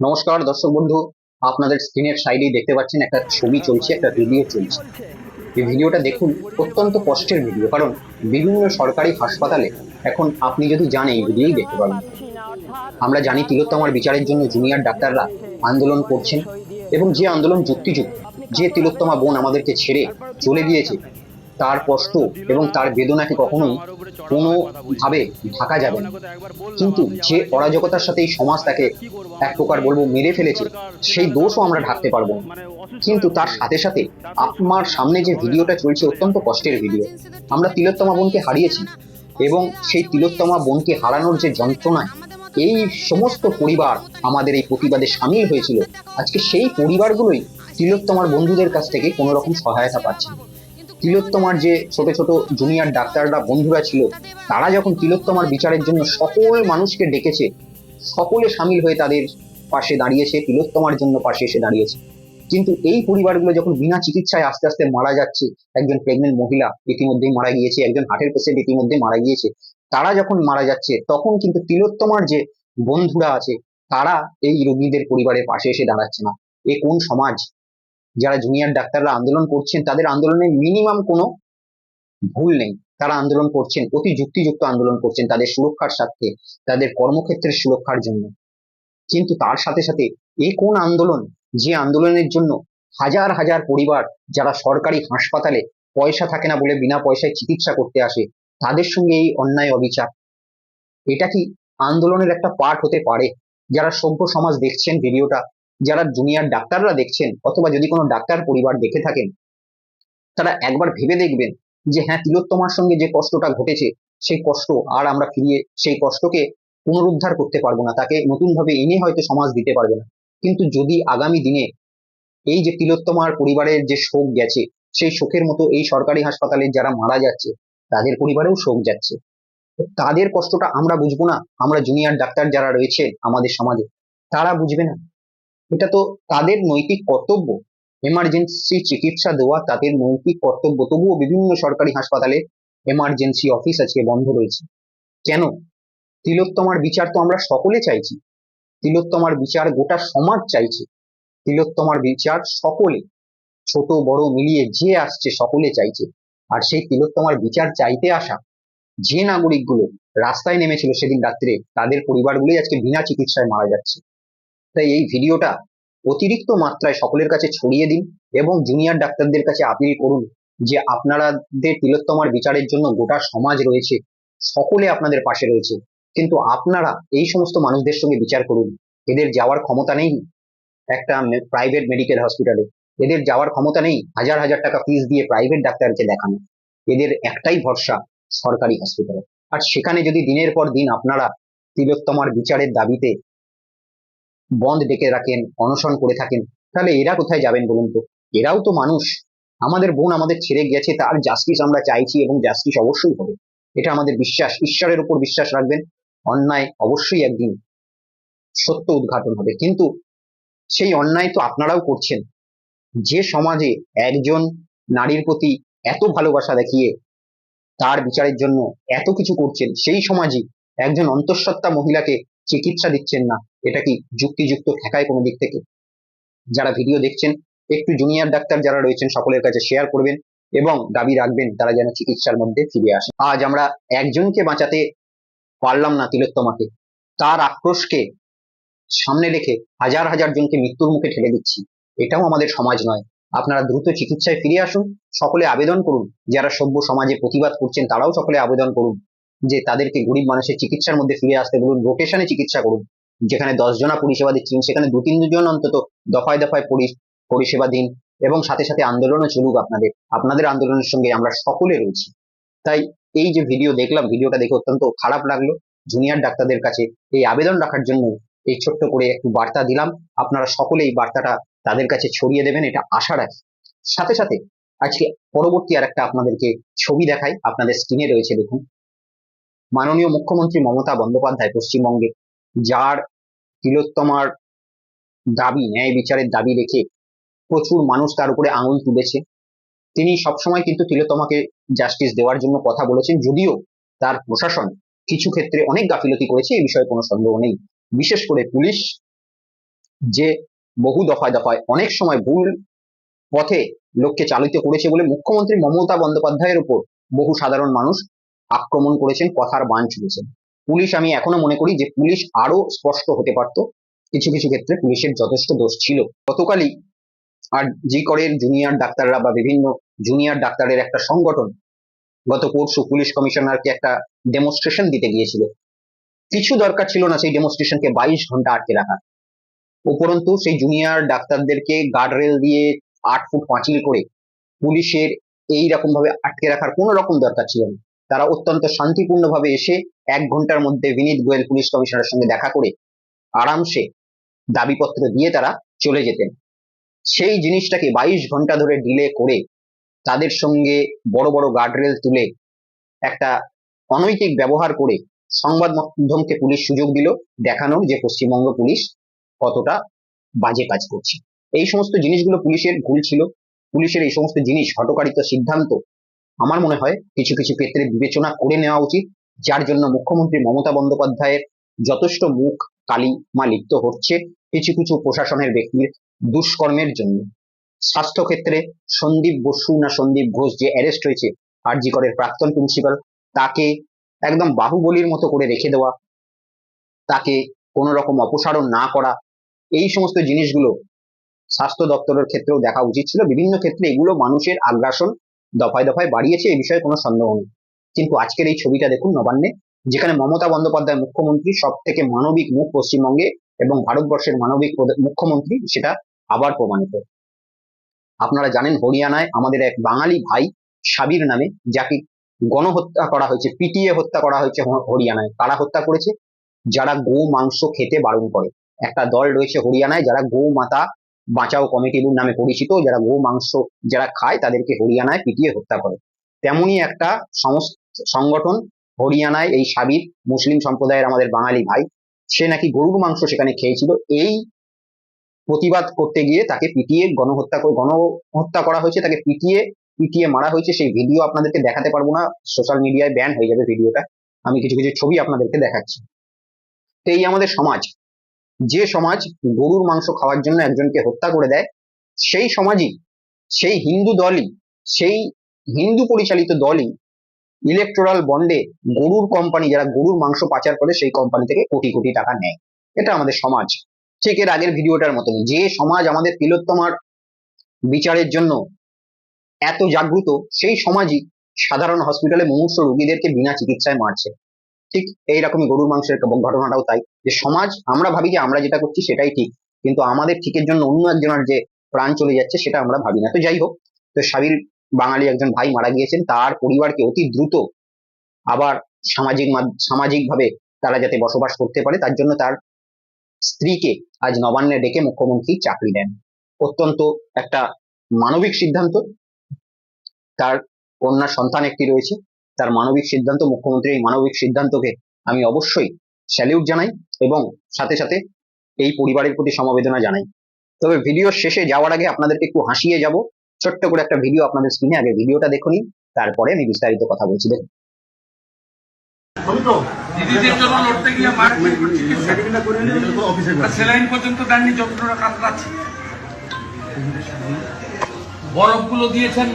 নমস্কার, দর্শক বন্ধু, আপনাদের স্ক্রিনের সাইডেই দেখতে পাচ্ছেন একটা ছবি চলছে, একটা ভিডিও চলছে। এই ভিডিওটা দেখুন, অত্যন্ত কষ্টের ভিডিও কারণ বিভিন্ন সরকারি হাসপাতালে এখন আপনি যদি যান, এই ভিডিওই দেখতে পাবেন। আমরা জানি তিলোত্তমার বিচারের জন্য জুনিয়র ডাক্তাররা আন্দোলন করছেন এবং যে আন্দোলন যুক্তিযুক্ত, যে তিলোত্তমা বোন আমাদেরকে ছেড়ে চলে গিয়েছে তার কষ্ট এবং তার বেদনাকে কখনোই কোনোভাবে ঢাকা যাবে না। কিন্তু যে অরাজকতার সাথে এই সমাজ তাকে এক প্রকার বলব মেরে ফেলেছে, সেই দোষও আমরা ঢাকতে পারব না। কিন্তু তার সাথে সাথে আপনার সামনে যে ভিডিওটা চলছে অত্যন্ত কষ্টের ভিডিও। আমরা তিলোত্তমা বোনকে হারিয়েছি এবং সেই তিলোত্তমা বোনকে হারানোর যে যন্ত্রণায় এই সমস্ত পরিবার আমাদের এই প্রতিবাদে সামিল হয়েছিল। আজকে সেই পরিবারগুলোই তিলোত্তমার বন্ধুদের কাছ থেকে কোনো রকম সহায়তা পাচ্ছে না। তিলোত্তমার যে ছোট ছোট জুনিয়র ডাক্তাররা, বন্ধুরা ছিল, তারা যখন তিলোত্তমার বিচারের জন্য সকল মানুষকে ডেকেছে, সকলে সামিল হয়ে তাদের পাশে দাঁড়িয়েছে, তিলোত্তমার জন্য পাশে এসে দাঁড়িয়েছে। কিন্তু এই পরিবারগুলো যখন বিনা চিকিৎসায় আস্তে আস্তে মারা যাচ্ছে, একজন প্রেগনেন্ট মহিলা ইতিমধ্যেই মারা গিয়েছে, একজন হার্টের পেশেন্ট ইতিমধ্যে মারা গিয়েছে, তারা যখন মারা যাচ্ছে, তখন কিন্তু তিলোত্তমার যে বন্ধুরা আছে, তারা এই রোগীদের পরিবারের পাশে এসে দাঁড়াচ্ছে না। এ কোন সমাজ? যারা জুনিয়র ডাক্তাররা আন্দোলন করছেন, তাদের আন্দোলনে মিনিমাম কোনো ভুল নেই। তারা আন্দোলন করছেন, অতি যুক্তিযুক্ত আন্দোলন করছেন তাদের সুরক্ষার স্বার্থে, তাদের কর্মক্ষেত্রের সুরক্ষার জন্য। কিন্তু তার সাথে সাথে এ কোন আন্দোলন? যে আন্দোলনের জন্য হাজার হাজার পরিবার যারা সরকারি হাসপাতালে পয়সা থাকে না বলে বিনা পয়সায় চিকিৎসা করতে আসে, তাদের সঙ্গে এই অন্যায় অবিচার। এটা কি আন্দোলনের একটা পার্ট হতে পারে? যারা সভ্য সমাজ দেখছেন ভিডিওটা যারা জুনিয়র ডাক্তাররা দেখছেন অথবা যদি কোনো ডাক্তার পরিবার দেখে থাকেন, তারা একবার ভেবে দেখবেন যে হ্যাঁ তিলোত্তমার সঙ্গে যে কষ্টটা ঘটেছে, সেই কষ্ট আর আমরা ফিরিয়ে, সেই কষ্টকে পুনরুদ্ধার করতে পারব না। তাকে নতুনভাবে এনে হয়তো সমাজ দিতে পারবে না। কিন্তু যদি আগামী দিনে এই যে তিলোত্তমার পরিবারের যে শোক গেছে, সেই শোকের মতো এই সরকারি হাসপাতালে যারা মারা যাচ্ছে, তাদের পরিবারেও শোক যাচ্ছে। তাদের কষ্টটা আমরা বুঝব না। আমরা জুনিয়র ডাক্তার যারা রয়েছে আমাদের সমাজে, তারা বুঝবে না। এটা তো তাদের নৈতিক কর্তব্য। এমার্জেন্সি চিকিৎসা দেওয়া তাদের নৈতিক কর্তব্য। তবুও বিভিন্ন সরকারি হাসপাতালে এমার্জেন্সি অফিস আজকে বন্ধ রয়েছে। কেন? তিলোত্তমার বিচার তো আমরা সকলে চাইছি। তিলোত্তমার বিচার গোটা সমাজ চাইছে। তিলোত্তমার বিচার সকলে, ছোট, বড়, মিলিয়ে যে আসছে সকলে চাইছে। আর সেই তিলোত্তমার বিচার চাইতে আসা যে নাগরিকগুলো রাস্তায় নেমেছিল সেদিন রাত্রে, তাদের পরিবারগুলোই আজকে বিনা চিকিৎসায় মারা যাচ্ছে। তাই এই ভিডিওটা অতিরিক্ত মাত্রায় সকলের কাছে ছড়িয়ে দিন এবং জুনিয়র ডাক্তারদের কাছে আপিল করুন যে আপনারাদের তিলোত্তমার বিচারের জন্য গোটা সমাজ রয়েছে, সকলে আপনাদের পাশে রয়েছে। কিন্তু আপনারা এই সমস্ত মানুষদের সঙ্গে বিচার করুন। এদের যাওয়ার ক্ষমতা নেই একটা প্রাইভেট মেডিকেল হসপিটালে এদের যাওয়ার ক্ষমতা নেই হাজার হাজার টাকা ফিস দিয়ে প্রাইভেট ডাক্তারকে দেখানো। এদের একটাই ভরসা সরকারি হসপিটালে আর সেখানে যদি দিনের পর দিন আপনারা তিলোত্তমার বিচারের দাবিতে বন্ধ ডেকে রাখেন, অনশন করে থাকেন। তাহলে এরা কোথায় যাবেন বলুন তো? এরাও তো মানুষ। আমাদের বোন আমাদের ছেড়ে গেছে, তার জাস্টিস আমরা চাইছি এবং জাস্টিস অবশ্যই হবে। এটা আমাদের বিশ্বাস। ঈশ্বরের উপর বিশ্বাস রাখবেন। অন্যায় অবশ্যই একদিন সত্য উদ্ঘাটন হবে। কিন্তু সেই অন্যায় তো আপনারাও করছেন। যে সমাজে একজন নারীর প্রতি এত ভালোবাসা দেখিয়ে তার বিচারের জন্য এত কিছু করছেন, সেই সমাজই একজন অন্তঃসত্ত্বা মহিলাকে চিকিৎসা দিচ্ছেন না। এটা কি যুক্তিযুক্ত ঠেকায় কোনো দিক থেকে? যারা ভিডিও দেখছেন, একটু জুনিয়র ডাক্তার যারা রয়েছেন, সকলের কাছে শেয়ার করবেন এবং দাবি রাখবেন, তারা যেন চিকিৎসার মধ্যে ফিরে আসে। আজ আমরা একজনকে বাঁচাতে পারলাম না তিলোত্তমাকে। তার আক্রোশকে সামনে রেখে হাজার হাজার জনকে মৃত্যুর মুখে ঠেলে দিচ্ছি। এটাও আমাদের সমাজ নয়। আপনারা দ্রুত চিকিৎসায় ফিরে আসুন, সকলে আবেদন করুন। যারা সভ্য সমাজে প্রতিবাদ করছেন, তারাও সকলে আবেদন করুন। যে তাদেরকে গরিব মানুষের চিকিৎসার মধ্যে ফিরে আসতে বলুন রোটেশনে চিকিৎসা করুন। যেখানে দশ জনা পরিষেবা দিচ্ছেন সেখানে দু তিন জন অন্তত দফায় দফায় পরি- পরিষেবা দিন এবং সাথে সাথে আন্দোলনও চলুক আপনাদের আপনাদের আন্দোলনের সঙ্গে আমরা সকলে রয়েছি। তাই এই যে ভিডিও দেখলাম ভিডিওটা দেখে অত্যন্ত খারাপ লাগল। জুনিয়র ডাক্তারদের কাছে এই আবেদন রাখার জন্য এই ছোট্ট করে একটু বার্তা দিলাম। আপনারা সকলে এই বার্তাটা তাদের কাছে ছড়িয়ে দেবেন, এটা আশা রাখি। সাথে সাথে আজকে পরবর্তী আর একটা আপনাদেরকে ছবি দেখাই, আপনাদের স্ক্রিনে রয়েছে দেখুন। মাননীয় মুখ্যমন্ত্রী মমতা বন্দ্যোপাধ্যায় পশ্চিমবঙ্গে যার তিলোত্তমার দাবি, ন্যায় বিচারের দাবি রেখে প্রচুর মানুষ তার উপরে আঙুল তুলেছে। তিনি সবসময় কিন্তু তিলোত্তমাকে জাস্টিস দেওয়ার জন্য কথা বলেছেন, যদিও তার প্রশাসন কিছু ক্ষেত্রে অনেক গাফিলতি করেছে এই বিষয়ে কোনো সন্দেহ নেই। বিশেষ করে পুলিশ যে বহু দফায় দফায় অনেক সময় ভুল পথে লোককে চালিত করেছে বলে মুখ্যমন্ত্রী মমতা বন্দ্যোপাধ্যায়ের উপর বহু সাধারণ মানুষ আক্রমণ করেছেন, কথার বান ছুড়েছেন। পুলিশ আমি এখনও মনে করি যে পুলিশ আরও স্পষ্ট হতে পারত। কিছু কিছু ক্ষেত্রে পুলিশের যথেষ্ট দোষ ছিল। গতকালই আর জি করের জুনিয়র ডাক্তাররা বা বিভিন্ন জুনিয়র ডাক্তারের একটা সংগঠন গত পরশু পুলিশ কমিশনারকে একটা ডেমনস্ট্রেশন দিতে গিয়েছিল। কিছু দরকার ছিল না সেই ডেমনস্ট্রেশনকে বাইশ ঘণ্টা আটকে রাখা। উপরন্তু সেই জুনিয়র ডাক্তারদেরকে গার্ডরেল দিয়ে আট ফুট পাঁচিল করে পুলিশের এই রকম ভাবে আটকে রাখার কোনো রকম দরকার ছিল না। তারা অত্যন্ত শান্তিপূর্ণভাবে এসে এক ঘণ্টার মধ্যে বিনীত গোয়েল পুলিশ কমিশনারের সঙ্গে দেখা করে আরামসে দাবিপত্র দিয়ে তারা চলে যেতেন। সেই জিনিসটাকে বাইশ ঘণ্টা ধরে ডিলে করে তাদের সঙ্গে বড় বড় গার্ডরেল তুলে একটা অনৈতিক ব্যবহার করে সংবাদ মাধ্যমকে পুলিশ সুযোগ দিল দেখানোর যে পশ্চিমবঙ্গ পুলিশ কতটা বাজে কাজ করছে। এই সমস্ত জিনিসগুলো পুলিশের ভুল ছিল। পুলিশের এই সমস্ত জিনিস হটকারিত সিদ্ধান্ত আমার মনে হয় কিছু কিছু ক্ষেত্রে বিবেচনা করে নেওয়া উচিত। যার জন্য মুখ্যমন্ত্রী মমতা বন্দ্যোপাধ্যায়ের যথেষ্ট মুখ, কালি মা লিপ্ত হচ্ছে কিছু কিছু প্রশাসনের ব্যক্তির দুষ্কর্মের জন্য। স্বাস্থ্য ক্ষেত্রে সন্দীপ বসু না সন্দীপ ঘোষ যে অ্যারেস্ট হয়েছে, আরজি করের প্রাক্তন প্রিন্সিপাল তাকে একদম বাহুবলীর মতো করে রেখে দেওয়া, তাকে কোনো রকম অপসারণ না করা, এই সমস্ত জিনিসগুলো স্বাস্থ্য দপ্তরের ক্ষেত্রেও দেখা উচিত ছিল। বিভিন্ন ক্ষেত্রে এগুলো মানুষের আগ্রাসন দফায় দফায় বাড়িয়েছে এই বিষয়ে কোনো সন্দেহ নেই। কিন্তু আজকের এই ছবিটা দেখুন নবান্নে, যেখানে মমতা বন্দ্যোপাধ্যায় মুখ্যমন্ত্রী সব থেকে মানবিক মুখ পশ্চিমবঙ্গে এবং ভারতবর্ষের মানবিক মুখ্যমন্ত্রী, সেটা আবার প্রমাণিত। আপনারা জানেন হরিয়ানায় আমাদের এক বাঙালি ভাই সাবির নামে, যাকে গণহত্যা করা হয়েছে, পিটিয়ে হত্যা করা হয়েছে হরিয়ানায়। কারা হত্যা করেছে? যারা গো মাংস খেতে বারণ করে। একটা দল রয়েছে হরিয়ানায়, যারা গো মাতা বাঁচাও কমিটির নামে পরিচিত, যারা গো মাংস যারা খায়, তাদেরকে হরিয়ানায় পিটিয়ে হত্যা করে। তেমনই একটা সমস্ত সংগঠন, হরিয়ানায় এই সাবির মুসলিম সম্প্রদায়ের আমাদের বাঙালি ভাই, সে নাকি গরুর মাংস সেখানে খেয়েছিল। এই প্রতিবাদ করতে গিয়ে তাকে পিটিয়ে গণহত্যা গণহত্যা করা হয়েছে, তাকে পিটিয়ে পিটিয়ে মারা হয়েছে, সেই ভিডিও আপনাদেরকে দেখাতে পারব না। সোশ্যাল মিডিয়ায় ব্যান হয়ে যাবে ভিডিওটা আমি কিছু কিছু ছবি আপনাদেরকে দেখাচ্ছি। তো এই আমাদের সমাজ, যে সমাজ গরুর মাংস খাওয়ার জন্য একজনকে হত্যা করে দেয়, সেই সমাজই, সেই হিন্দু দলই, সেই হিন্দু পরিচালিত দলই ইলেকট্রাল বন্ডে গরুর কোম্পানি যারা গরুর মাংস পাচার করে সেই কোম্পানি থেকে কোটি কোটি টাকা নেয়। এটা আমাদের সমাজ। ঠিক এর আগের ভিডিওটার মতনই। যে সমাজ আমাদের তিলোত্তমার বিচারের জন্য এত জাগ্রত, সেই সমাজই সাধারণ হসপিটালে মুমূর্ষ রোগীদেরকে বিনা চিকিৎসায় মারছে। ঠিক এইরকমই গরুর মাংসের ঘটনাটাও তাই। যে সমাজ, আমরা ভাবি যে আমরা যেটা করছি সেটাই ঠিক। কিন্তু আমাদের ঠিকের জন্য অন্য একজনের যে প্রাণ চলে যাচ্ছে সেটা আমরা ভাবি না। তো যাই হোক, তো সাবির বাঙালি একজন ভাই মারা গিয়েছেন, তার পরিবারকে অতি দ্রুত আবার সামাজিক সামাজিকভাবে তারা যাতে বসবাস করতে পারে, তার জন্য তার স্ত্রীকে আজ নবান্নে ডেকে মুখ্যমন্ত্রী চাকরি দেন। অত্যন্ত একটা মানবিক সিদ্ধান্ত। তার কন্যা সন্তান একটি রয়েছে, তার মানবিক সিদ্ধান্ত, মুখ্যমন্ত্রীর এই মানবিক সিদ্ধান্তকে আমি অবশ্যই স্যালিউট জানাই এবং সাথে সাথে এই পরিবারের প্রতি সমবেদনা জানাই। তবে ভিডিও শেষে যাওয়ার আগে আপনাদেরকে একটু হাসিয়ে যাব। ছোট্ট করে একটা ভিডিও আপনাদের স্ক্রিনে আগে ভিডিওটা দেখুন তারপরে আমি বিস্তারিত কথা বলছি। দেখুন। দিদিদের বরফগুলো দিয়েছেন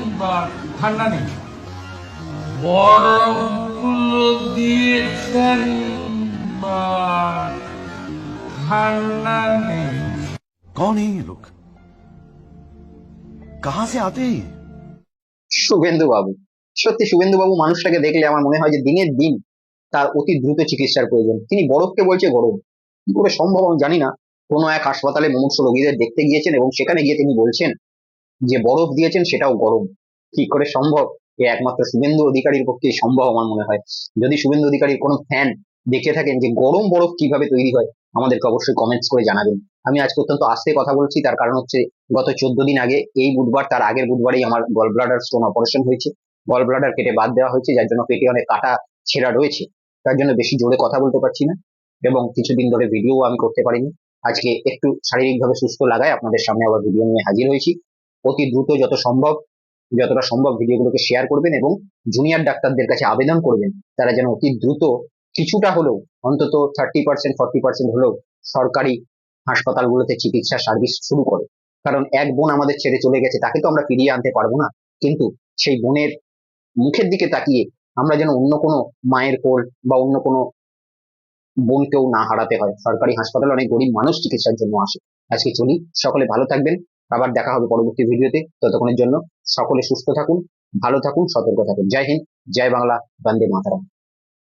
দিয়েছেন লোক কাহা সে আতে শুভেন্দু বাবু সত্যি শুভেন্দু বাবু মানুষটাকে দেখলে আমার মনে হয় যে দিনের দিন তার অতি দ্রুত চিকিৎসার প্রয়োজন। তিনি বরফকে বলছে, গরম। কি করে সম্ভব আমি জানি না। কোনো এক হাসপাতালে মুমূর্ষ রোগীদের দেখতে গিয়েছেন এবং সেখানে গিয়ে তিনি বলছেন যে, বরফ দিয়েছেন, সেটাও গরম। কি করে সম্ভব? এ একমাত্র শুভেন্দু অধিকারীর পক্ষে সম্ভব আমার মনে হয়। যদি শুভেন্দু অধিকারীর কোনো ফ্যান দেখে থাকেন যে গরম বরফ কীভাবে তৈরি হয়, আমাদেরকে অবশ্যই কমেন্টস করে জানাবেন। আমি আজকে অত্যন্ত আস্তে কথা বলছি, তার কারণ হচ্ছে গত চোদ্দ দিন আগে, এই বুধবার, তার আগের বুধবারেই আমার গল ব্লাডার স্টোন অপারেশন হয়েছে। গল ব্লাডার কেটে বাদ দেওয়া হয়েছে, যার জন্য পেটে অনেক কাটা ছেঁড়া রয়েছে। তার জন্য বেশি জোরে কথা বলতে পারছি না এবং কিছুদিন ধরে ভিডিও আমি করতে পারিনি। আজকে একটু শারীরিকভাবে সুস্থ লাগায় আপনাদের সামনে আবার ভিডিও নিয়ে হাজির হয়েছি। অতি দ্রুত যত সম্ভব, যতটা সম্ভব ভিডিওগুলোকে শেয়ার করবেন এবং জুনিয়র ডাক্তারদের কাছে আবেদন করবেন, তারা যেন অতি দ্রুত কিছুটা হলেও, অন্তত থার্টি পার্সেন্ট ফর্টি পার্সেন্ট হলেও সরকারি হাসপাতালগুলোতে চিকিৎসা সার্ভিস শুরু করে। কারণ এক বোন আমাদের ছেড়ে চলে গেছে, তাকে তো আমরা ফিরিয়ে আনতে পারব না। কিন্তু সেই বোনের মুখের দিকে তাকিয়ে আমরা যেন অন্য কোনো মায়ের কোল বা অন্য কোনো বোনকেও না হারাতে হয়। সরকারি হাসপাতালে অনেক গরিব মানুষ চিকিৎসার জন্য আসে। আজকে চলি, সকলে ভালো থাকবেন। আবার দেখা হবে পরবর্তী ভিডিওতে ততক্ষণের জন্য সকলে সুস্থ থাকুন, ভালো থাকুন, সতর্ক থাকুন। জয় হিন্দ, জয় বাংলা, বন্দে মাতারাম।